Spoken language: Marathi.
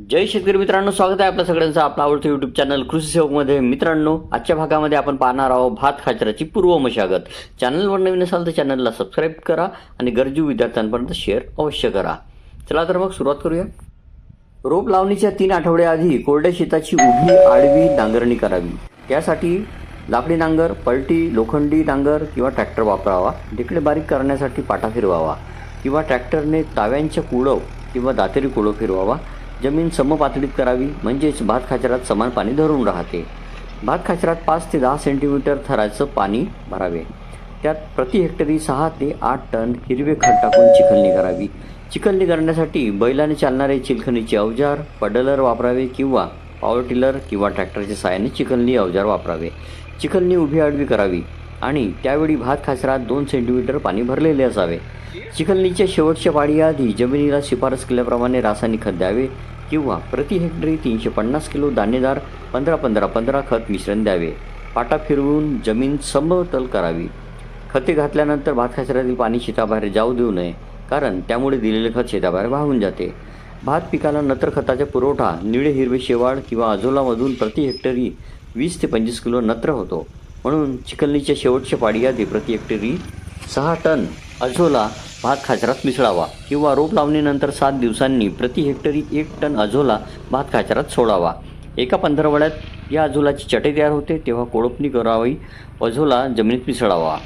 जय शेतकरी मित्रांनो स्वागत आहे आपल्या सगळ्यांचं आपलं आवडतं युट्यूब चॅनल कृषी सेवकमध्ये मित्रांनो आजच्या भागामध्ये आपण पाहणार आहोत भात खाचराची पूर्व मशागत चॅनलवर नवीन असाल तर चॅनलला सबस्क्राईब करा आणि गरजू विद्यार्थ्यांपर्यंत शेअर अवश्य करा. चला तर मग सुरुवात करूया. रोप लावणीच्या तीन आठवड्याआधी कोरड्या शेताची उभी आडवी नांगरणी करावी. त्यासाठी लाकडी नांगर पलटी लोखंडी नांगर किंवा ट्रॅक्टर वापरावा. ढेकळे बारीक करण्यासाठी पाटा फिरवावा किंवा ट्रॅक्टरने ताव्यांच्या कुळव किंवा दातेरी कुळव फिरवावा. जमीन समपातळीत करावी म्हणजेच भात खाचरात समान पाणी धरून राहते. भात खाचरात पाच ते दहा सेंटीमीटर थराचं पाणी भरावे. त्यात प्रति हेक्टरी सहा ते आठ टन हिरवे खत टाकून चिखलणी करावी. चिखलणी करण्यासाठी बैलाने चालणारे चिलखणीचे अवजार पडलर वापरावे किंवा पॉवर टिलर किंवा ट्रॅक्टरच्या साहाय्याने चिखलणी अवजार वापरावे. चिखलणी उभी आडवी करावी आणि त्यावेळी भात खाचरात दोन सेंटीमीटर पाणी भरलेले असावे. चिखलणीच्या शेवटच्या पाळीआधी जमिनीला शिफारस केल्याप्रमाणे रासायनिक खत द्यावे. किंवा प्रति हेक्टरी तीनशे पन्नास किलो दाणेदार पंधरा पंधरा पंधरा खत मिश्रण द्यावे. पाटा फिरवून जमीन समतल करावी. खते घातल्यानंतर भात खाचऱ्यातील पाणी शेताबाहेर जाऊ देऊ नये कारण त्यामुळे दिलेले खत शेताबाहेर वाहून जाते. भात पिकाला नत्र खताचा पुरवठा निळे हिरवे शेवाळ किंवा अझोलामधून प्रति हेक्टरी वीस ते पंचवीस किलो नत्र होतो. म्हणून चिखलणीच्या शेवटच्या पाडीआधी प्रति हेक्टरी सहा टन अझोला भात खाचरात मिसळावा किंवा रोप लावणीनंतर सात दिवसांनी प्रति हेक्टरी एक टन अझोला भात खाचरात सोडावा. एका पंधरवड्यात या अझोलाची चटई तयार होते तेव्हा कोळपणी करावी. अझोला जमिनीत मिसळावा.